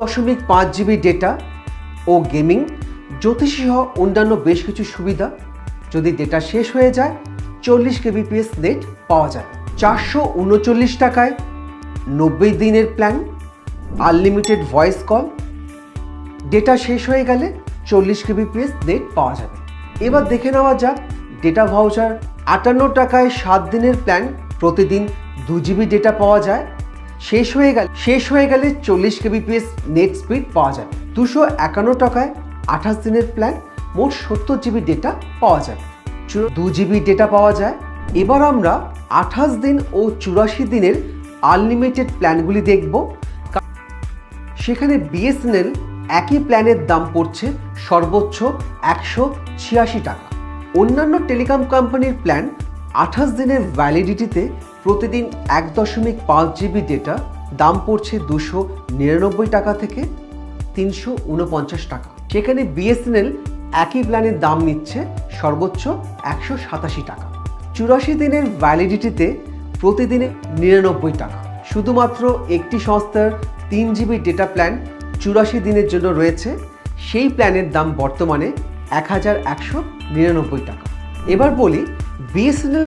দশমিক পাঁচ GB data ও গেমিং জ্যোতিষসহ অন্যান্য বেশ কিছু সুবিধা। যদি ডেটা শেষ হয়ে যায়, চল্লিশ কেবিপিএস নেট পাওয়া যায়। চারশো উনচল্লিশ টাকায় নব্বই দিনের plan unlimited voice call data শেষ হয়ে গেলে চল্লিশ কেবিপিএস নেট পাওয়া যাবে। এবার দেখে নেওয়া যাক ডেটা ভাউচার আটান্ন টাকায় সাত দিনের প্ল্যান প্রতিদিন দু জিবি ডেটা পাওয়া যায়। শেষ হয়ে গেলে শেষ হয়ে গেলে চল্লিশ কেবিপিএস নেট স্পিড পাওয়া যাবে দুশো একান্ন টাকায় আঠাশ দিনের প্ল্যান মোট সত্তর জিবি ডেটা পাওয়া যাবে দু জিবি ডেটা পাওয়া যায়। এবার আমরা আঠাশ দিন ও চুরাশি দিনের আনলিমিটেড প্ল্যানগুলি দেখব। সেখানে বিএসএনএল একই প্ল্যানের দাম পড়ছে সর্বোচ্চ একশো ছিয়াশি টাকা। অন্যান্য টেলিকম কোম্পানির প্ল্যান আঠাশ দিনের ভ্যালিডিটিতে প্রতিদিন এক দশমিক পাঁচ জিবি ডেটা দাম পড়ছে দুশো নিরানব্বই টাকা থেকে তিনশো উনপঞ্চাশ টাকা। সেখানে বিএসএনএল একই প্ল্যানের দাম নিচ্ছে সর্বোচ্চ একশো সাতাশি টাকা। চুরাশি দিনের ভ্যালিডিটিতে প্রতিদিনে নিরানব্বই টাকা। শুধুমাত্র একটি সংস্থার তিন জিবি ডেটা প্ল্যান চুরাশি দিনের জন্য রয়েছে। সেই প্ল্যানের দাম বর্তমানে এক হাজার একশো নিরানব্বই টাকা। এবার বলি বিএসএনএল